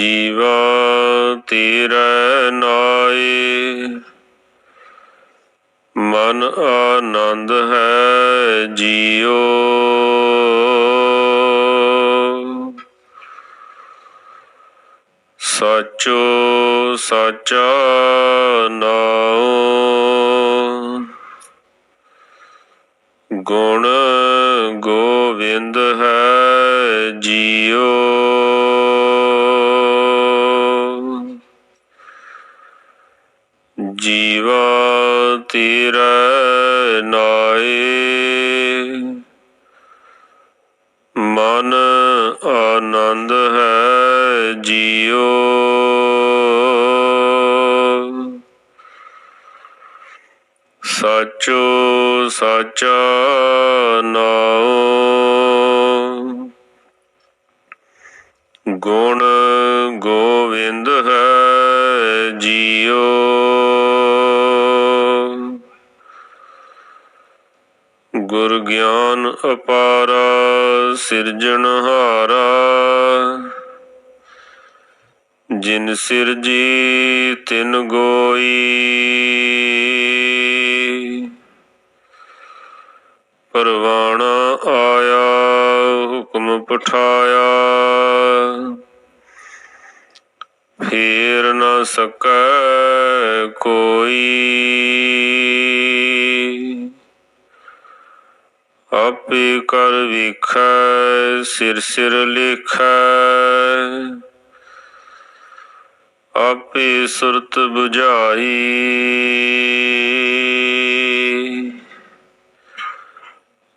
ਜੀਵਾ ਤੇਰੇ ਨਾਏ ਮਨ ਆਨੰਦ ਹੈ ਜੀਓ। ਸਾਚੋ ਸਾਚਾ ਨਾਉ। ਗੁਣ ਗੋਵਿੰਦ ਹੈ ਜੀਓ। ਜੀਵਾ ਤੇਰਾ ਨਾਏ ਮਨ ਆਨੰਦ ਹੈ ਜੀਓ ਸਾਚੋ ਸਾਚਾ ਨਾਉ ਗੁਰ ਗਿਆਨ ਅਪਾਰਾ ਸਿਰਜਣਹਾਰਾ ਜਿਨ ਸਿਰਜੀ, ਤਿਨ ਗੋਈ। ਪਰਵਾਣਾ ਆਇਆ, ਹੁਕਮ ਪਠਾਇਆ। ਫੇਰ ਨਾ ਸਕੈ ਕੋਈ। ਆਪੇ ਕਰ ਵੇਖੈ, ਸਿਰ ਸਿਰ ਲਿਖੈ। ਆਪੇ ਸੁਰਤ 부ਝਾਈ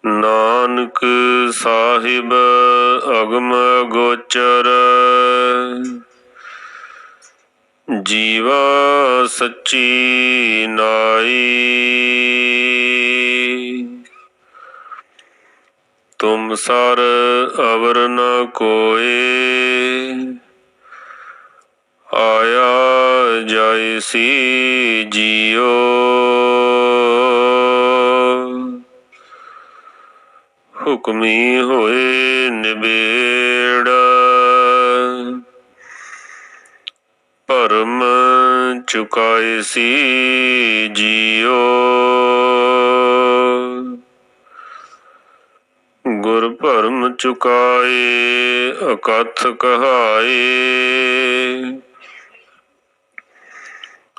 ਨਾਨਕ ਸਾਹਿਬ ਅਗਮ ਗੋਚਰ, ਜੀਵਾ ਸੱਚੀ ਨਾਈ। ਤੁਮ ਸਰ ਅਵਰ ਨ ਕੋਏ। ਆਇਆ ਜਾਇ ਸੀ ਜੀਓ। ਹੁਕਮੀ ਹੋਏ ਨਿਬੇੜ। ਭਰਮ ਚੁਕਾਏ ਸੀ ਜੀਓ। ਗੁਰ ਭਰਮ ਚੁਕਾਏ, ਅਕਥ ਕਹਾਏ।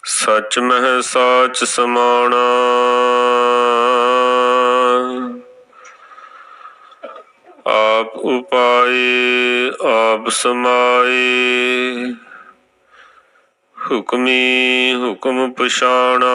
ਸਚ ਮਹਿ ਸਾਚ ਸਮਾਣਾ। ਆਪ ਉਪਾਏ, ਆਪ ਸਮਾਏ। ਹੁਕਮੀ ਹੁਕਮ ਪਛਾਣਾ।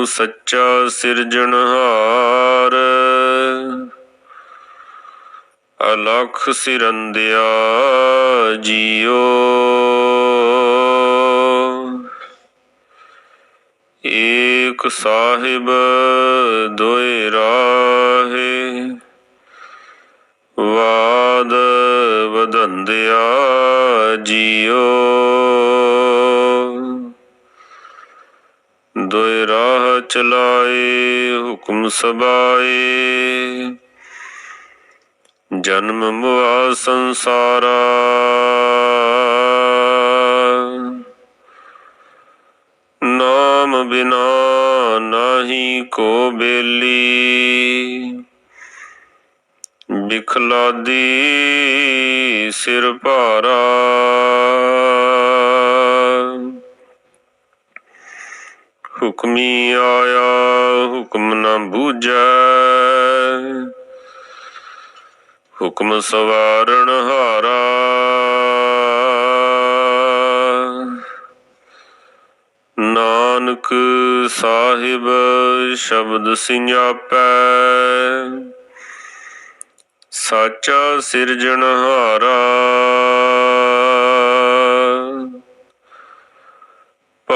ਤੂੰ ਸੱਚਾ ਸਿਰਜਣਹਾਰ ਅਲਖ ਸਿਰੰਦਿਆ ਜੀਓ। ਏਕ ਸਾਹਿਬ ਦੋਇ ਰਾਹੇ। ਵਾਦ ਵਦੰਦਿਆ ਜੀਓ। ਦੋਇ ਰਾਹ ਚਲਾਏ ਹੁਕਮ ਸਬਾਏ। ਜਨਮ ਮੁਆ ਸੰਸਾਰਾ। ਬਿਨਾ ਨਾਹੀ ਕੋ ਬੇਲੀ। ਬਿਖਲਾਦੀ ਸਿਰ ਭਾਰਾ। ਹੁਕਮੀ ਆਇਆ ਹੁਕਮ ਨਾ ਬੂਝੈ। ਹੁਕਮ ਸਵਾਰਣ ਹਾਰਾ। ਨਾਨਕ ਸਾਹਿਬ ਸ਼ਬਦ ਸਿੰਘਾਪੈ ਸਾਚਾ ਸਿਰਜਣਹਾਰਾ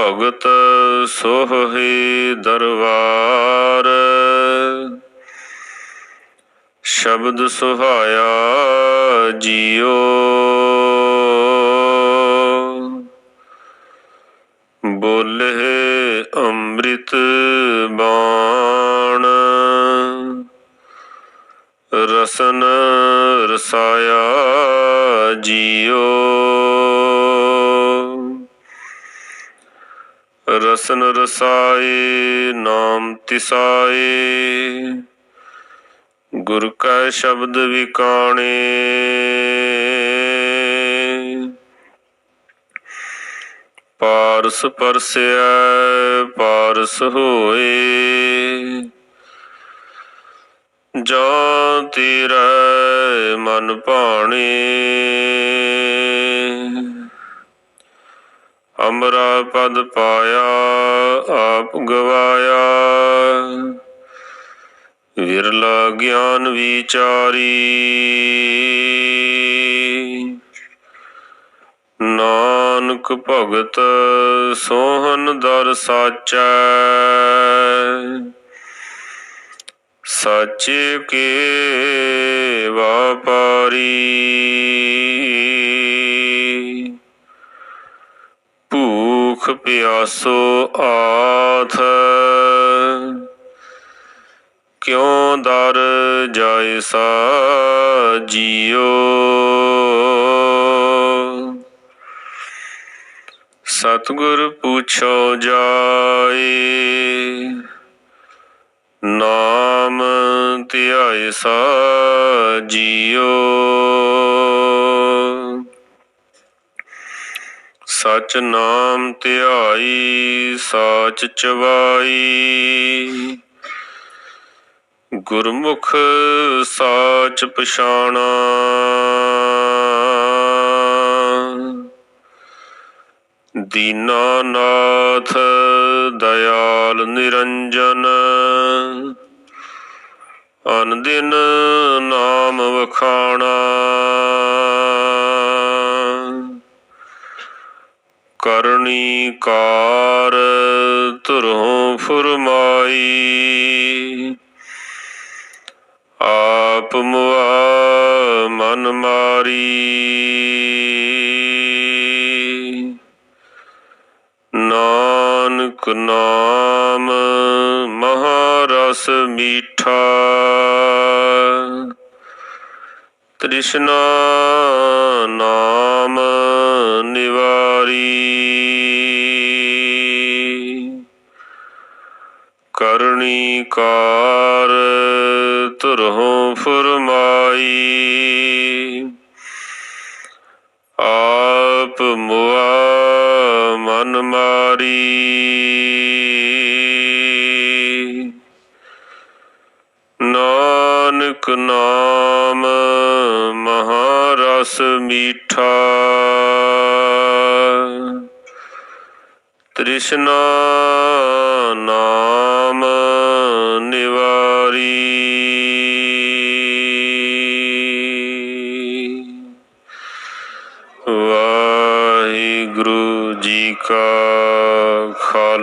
ਭਗਤ ਸੋਹੇ ਦਰਬਾਰ ਸ਼ਬਦ ਸੁਹਾਇਆ ਜੀਓ। ਬੋਲੇ ਅੰਮ੍ਰਿਤ ਬਾਣ। ਰਸਨ ਰਸਾਇਆ ਜੀਓ। ਰਸਨ ਰਸਾਏ ਨਾਮ ਤਿਸਾਏ ਗੁਰ ਕਾ ਸ਼ਬਦ ਵਿਕਾਣੇ। ਪਾਰਸ ਪਰਸਿਆ ਪਾਰਸ ਹੋਏ ਜਾਂ ਤੇਰਾ ਮਨ ਭਾਣੇ। ਅਮਰਾ ਪਦ ਪਾਇਆ, ਆਪ ਗਵਾਇਆ। ਵਿਰਲਾ ਗਿਆਨ ਵਿਚਾਰੀ। ਨਾਨਕ ਭਗਤ ਸੋਹਨ ਦਰ ਸਾਚੈ। ਸੱਚ ਕੇ ਵਾਪਾਰੀ। ਭੂਖ ਪਿਆਸੋ ਆਥ। ਕਿਉ ਦਰ ਜਾਇ ਸਾ ਜੀਓ ਸਤਿਗੁਰ ਪੁੱਛੋ ਜਾਏ, ਨਾਮ ਧਿਆਏ ਸਾ ਜੀਓ ਸਚ ਨਾਮ ਧਿਆਈ, ਸਾਚ ਚਵਾਈ। ਗੁਰਮੁਖ ਸਾਚ ਪਛਾਣਾ। ਦੀਨਾ ਨਾਥ ਦਇਆਲ ਨਿਰੰਜਨ। ਅਨ ਦਿਨ ਨਾਮ ਵਖਾਣਾ। ਕਰਨੀ ਕਾਰ ਧੁਰੋਂ ਫੁਰਮਾਈ। ਆਪ ਮੁਆ ਮਨ ਮਾਰੀ। ਨਾਨਕ ਨਾਮ ਮਹਾਰਸ ਮੀਠਾ। ਤ੍ਰਿਸ਼ਨਾ ਨਾਮ ਨਿਵਾਰੀ। ਕਰਨੀ ਕਾਰ ਧੁਰੋਂ ਫੁਰਮਾਈ। ਆਪ ਮੁਆ ਮਨ ਮਾਰੀ। ਨਾਨਕ ਨਾਮ ਮਹਾਰਸ ਮੀਠਾ। ਤ੍ਰਿਸ਼ਨਾ